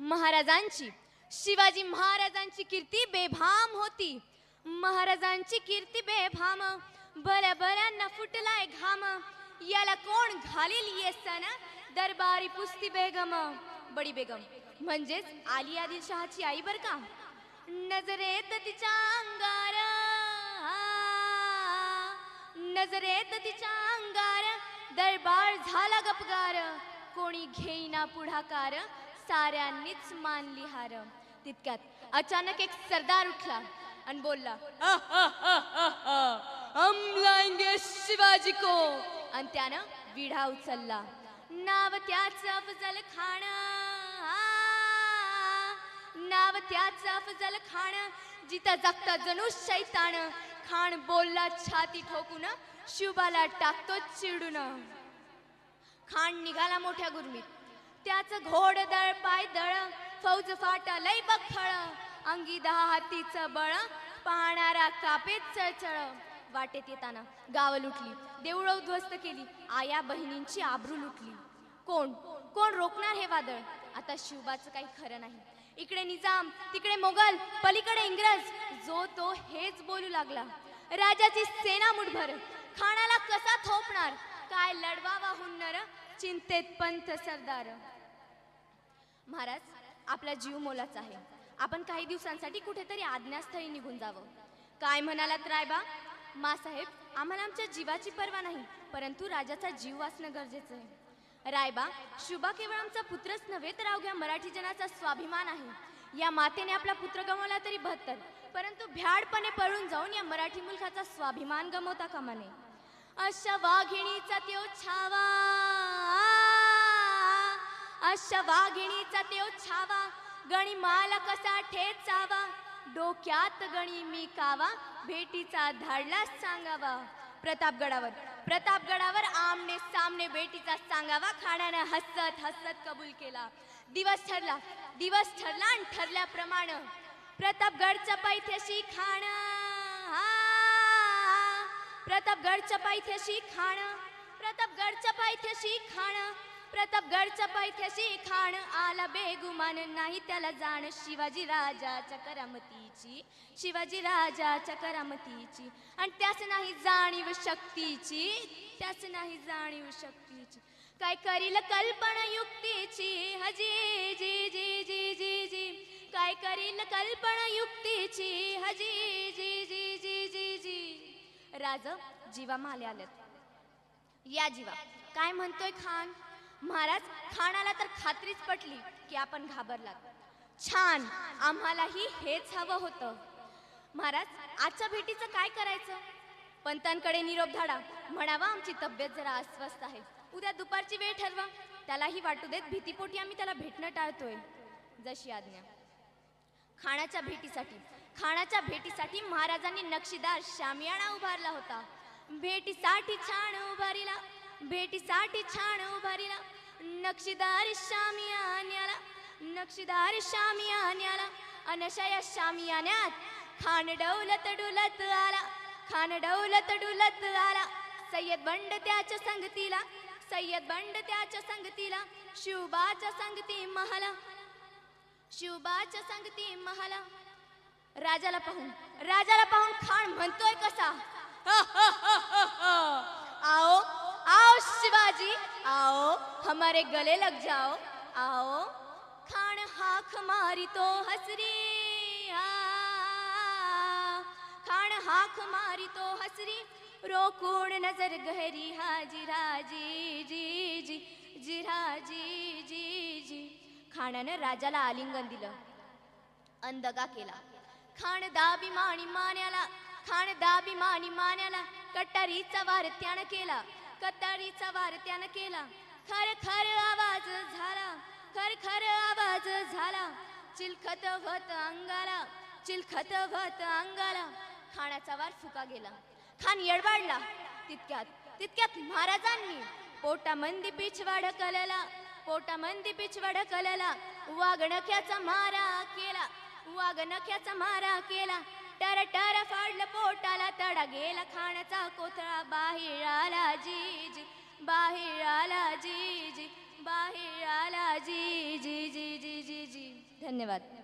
महाराजांची. शिवाजी महाराजांची कीर्ती बेभाम होती. महाराजांची कीर्ती बेभाम. बऱ्या बऱ्यांना फुटलाय घाम. याला कोण घालील ये दरबारी पुस्ती बेगम. बडी बेगम. म्हणजेच आली आदिलशहाची आई बर का? नजरेत तिच्या अंगार. नजरेत तिच्या अंगार. दरबार झाला गपगार. कोणी घेईना पुढाकार. साऱ्यांनीच मानली हार तितक्यात अचानक एक सरदार उठला आणि बोलला हम लाएंगे शिवाजी को. आणि त्यानं विढा उचलला. नाव त्याचं अफजल खान. नाव त्याचं अफजल खान. जिथं जगता जणू शैतान. खान बोलला छाती ठोकून शुभाला टाकतो चिडून. खान निघाला मोठ्या गुरमीत. त्याचं घोड दळ पाय दळ फौज फाटा लय बखळ. अंगी दहा हातीचं बळ पाहणारा कापेत चळचळ. वाटेत येताना गाव लुटली देऊळ उद्ध्वस्त केली आया बहिणींची आबरू लुटली. कोण? कोण रोखणार हे वादळ? आता शिवबाचं काही खरं नाही. इकडे निजाम तिकडे मोगल पलीकडे इंग्रज. जो तो हेच बोलू लागला. राजाची सेना मुठभर. खाणाला कसा थोपणार? काय लढवावा हुन्नर? चिंतेत पंथ सरदार. महाराज आपला जीव मोलाचा आहे. आपण काही दिवसांसाठी कुठेतरी आज्ञास्थळी निघून जावं. काय म्हणालात रायबा? मासाहेब आम्हाला आमच्या जीवाची पर्वा नाही परंतु राजाचा जीव वाचणं गरजेचं आहे. रायबा शुभा केवळ आमचा पुत्रच नव्हे तर अवघ्या मराठी जनाचा स्वाभिमान आहे. या मातेने आपला पुत्र गमावला तरी बहत्तर परंतु भ्याडपणे पळून जाऊन या मराठी मुलखाचा स्वाभिमान गमवता कामा नये. अशा वाघिणीचा त्यो छावा! अशा वाघिणीचा त्यो छावा गणी माल कसा ठेचावा. डोक्यात गणी मी कावा भेटीचा धाडला सांगावा. प्रतापगडावर प्रतापगडावर आमने सामने भेटीचा सांगावा. खाण्यानं हसत हसत कबूल केला. दिवस ठरला दिवस ठरला आणि ठरल्याप्रमाणे प्रतापगडच्या पायथ्याशी खाण. प्रतापगडच्या पायथ्याशी खाण प्रतापगडच्या पायथ्याशी खाणं. प्रतापगडच्या पायथ्याशी खाण आला बेगुमान नाही त्याला जाण शिवाजी राजाच्या करामतीची. शिवाजी राजाच्या करामतीची. आणि त्याच नाही जाणीव शक्तीची. त्याच नाही जाणीव शक्तीची. काय करील कल्पना युक्तीची? हजी जी जी जी जी जी. काय करील कल्पना युक्तीची? हजी जी जी जी जी जी. राज जीवा माले आल्यात या जीवा. काय म्हणतोय खान? महाराज खानाला तर खात्रीच पटली की आपण घाबरलात. छान आम्हालाही हेच हवं होतं. महाराज आजच्या भेटीचं काय करायचं? पंतांकडे निरोप धाडा. म्हणावा आमची तब्येत जरा अस्वस्थ आहे. उद्या दुपारची वेळ ठरवा. त्यालाही वाटू देत भीतीपोटी आम्ही त्याला भेटणं टाळतोय. जशी आज्ञा. खाण्याच्या भेटीसाठी. खाण्याच्या भेटीसाठी महाराजांनी नक्षीदार शामियाणा उभारला होता. भेटीसाठी छान उभारीला. भेटीसाठी छान उभारीला. नक्षीदार शामियान्याला नक्षीदार शामियान्याला अनशया शामियान्यात खान डौलत डुलत आला. खान डौलत डुलत आला. सय्यद बंड त्याच्या संगतीला. सय्यद बंड त्याच्या संगतीला. शिवबाच्या संगती महाला. शिवबाच्या संगती महाला. राजाला पाहून. राजाला पाहून खान म्हणतोय कसा? आओ आओ शिवाजी आओ हमारे गले लग जाओ। आओ खान हाक मारी तो हसरी खान हाक मारी तो हसरी रोकूण नजर गहरी हाजी राजी जी जी जी राजी जी जी खाण्यानं राजाला आलिंगन दिलं अंदगा केला। खाण दाबी माणी मान्याला खाण दाबी माणी मान्याला कटारीचा वार त्यानं केला। कटारीचा वार त्यानं केला. खर खर आवाज झाला. खर खर आवाज झाला. चिलखत भत अंगाला. चिलखत व्हत अंगाला. खाण्याचा वार फुका गेला. खान येडवाडला तितक्यात तितक्यात महाराजांनी पोटामंदी पिछवाड कलला पोटामंदी पिछवाड कलला वागणक्याचा मारा केला. वागणक्याचा मारा केला. टर टर फाडलं पोटाला तडा गेला खाण्याचा कोथळा. बाहेर आला जीज बाहेर आला जीज बाहेर आला जी जी जी जी जी जी धन्यवाद.